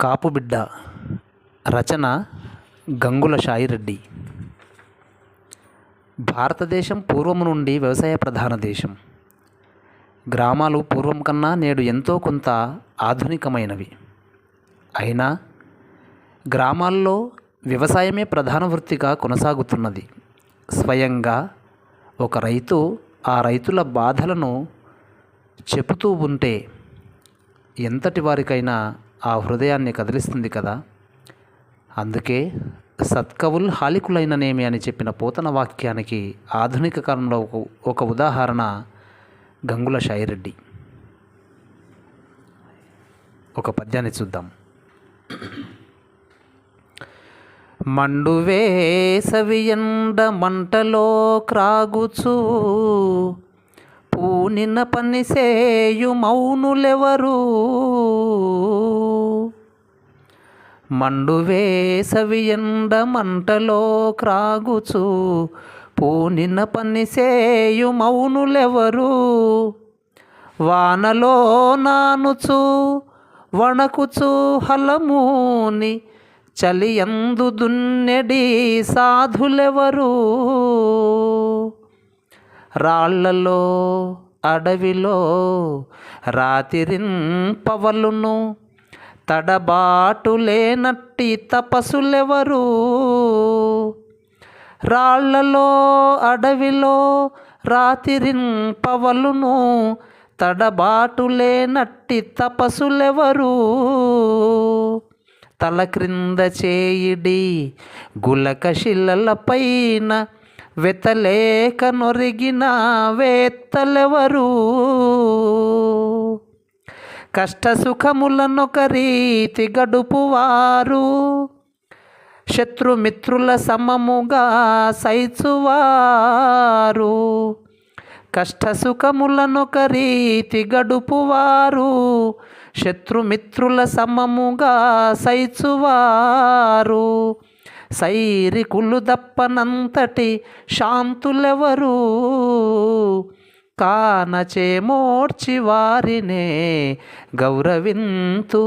కాపుబిడ్డ రచన గంగుల షాయిరెడ్డి భారతదేశం పూర్వము నుండి వ్యవసాయ ప్రధాన దేశం. గ్రామాలు పూర్వం కన్నా నేడు ఎంతో కొంత ఆధునికమైనవి. అయినా గ్రామాల్లో వ్యవసాయమే ప్రధాన వృత్తిగా కొనసాగుతున్నది. స్వయంగా ఒక రైతు ఆ రైతుల బాధలను చెబుతూ ఉంటే ఎంతటి వారికైనా ఆ హృదయాన్ని కదిలిస్తుంది కదా. అందుకే సత్కవుల్ హాలికులైననేమి అని చెప్పిన పోతన వాక్యానికి ఆధునిక కాలంలో ఒక ఒక ఉదాహరణ గంగుల షాయిరెడ్డి. ఒక పద్యాన్ని చూద్దాం. మండు వేసవియండ మంటలో క్రాగుచూ పూనిన పని సేయు మౌనులెవరు? మండు వేసవియండ మంటలో క్రాగుచు పూనిన పని సేయు మౌనులెవరు? వానలో నానుచు వణకుచు హలమూని చలియందు దున్నెడి సాధులెవరు? రాళ్ళలో అడవిలో రాతిరింపవలును తడబాటు లేనట్టి తపసులెవరు రాళ్ళలో అడవిలో రాతిరింపవలును తడబాటు లేనట్టి తపసులెవరు తల క్రింద చేయిడి గులక శిలల పైన వెతలేక నొరిగిన వేత్తలెవరు? కష్ట సుఖములనొక రీతి గడుపువారు శత్రుమిత్రుల సమముగా సైచువారు. కష్ట సుఖములనొక రీతి గడుపువారు శత్రుమిత్రుల సమముగా సైచువారు. సైరికులు దప్పనంతటి శాంతులెవరు? కానచే మోర్చి వారినే గౌరవింతు.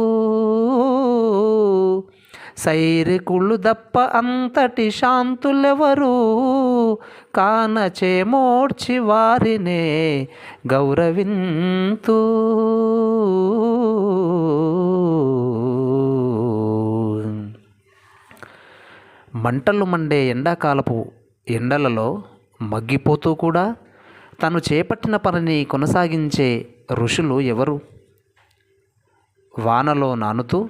సైరికులు దప్ప అంతటి శాంతులెవరు? కానచే కానచేమోడ్చి వారినే గౌరవింతూ. మంటలు మండే ఎండాకాలపు ఎండలలో మగ్గిపోతూ కూడా తను చేపట్టిన పనిని కొనసాగించే ఋషులు ఎవరు? వానలో నానుతూ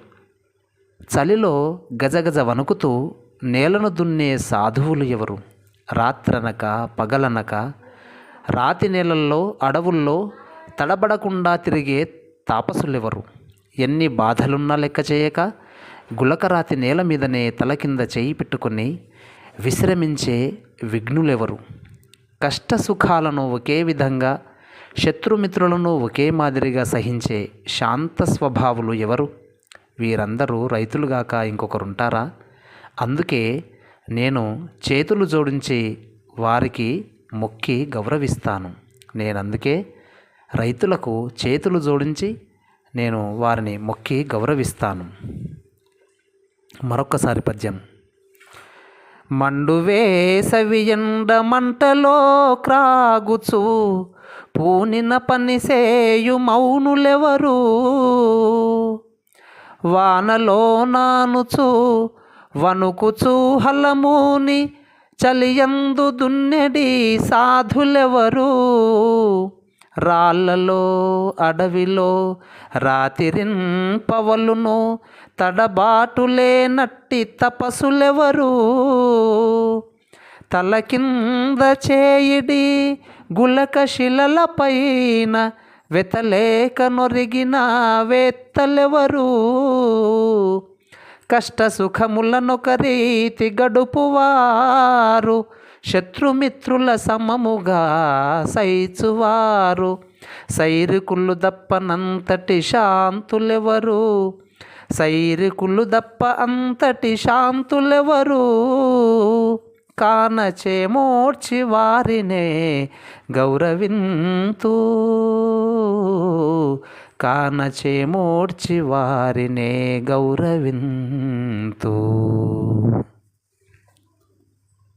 చలిలో గజగజ వణుకుతూ నేలను దున్నే సాధువులు ఎవరు? రాత్రనక పగలనక రాతి నేలల్లో అడవుల్లో తడబడకుండా తిరిగే తాపసులెవరు? ఎన్ని బాధలున్నా లెక్క చేయక గులకరాతి నేల మీదనే తల కింద చేయి పెట్టుకొని విశ్రమించే విఘ్నులెవరు? కష్ట సుఖాలను ఒకే విధంగా శత్రుమిత్రులను ఒకే మాదిరిగా సహించే శాంత స్వభావులు ఎవరు? వీరందరూ రైతులుగాక ఇంకొకరుంటారా? అందుకే నేను చేతులు జోడించి వారికి మొక్కి గౌరవిస్తాను. నేను అందుకే రైతులకు చేతులు జోడించి నేను వారిని మొక్కి గౌరవిస్తాను. మరొక్కసారి పద్యం. మండు వేసవియండ మంటలో క్రాగుచు పూనిన పనిసేయు మౌనులెవరు. వానలో నానుచు వణుకుచు హలముని చలియందు దున్నెడి సాధులెవరు. రాళ్ళలో అడవిలో రాతిరిన్ పవలును తడబాటులేనట్టి తపసులెవరు? తల కింద చేయిడి గులక శిలలపైన వెతలేక నొరిగిన వేత్తలెవరు? కష్ట సుఖములనొక రీతి గడుపువారు శత్రుమిత్రుల సమముగా సైచువారు సైరికులు దప్పనంతటి శాంతులెవరు? సైరికులు దప్ప అంతటి శాంతులెవరు కానచేమోడ్చి వారినే గౌరవింతు. కానచేమూడ్చి వారినే గౌరవింతు.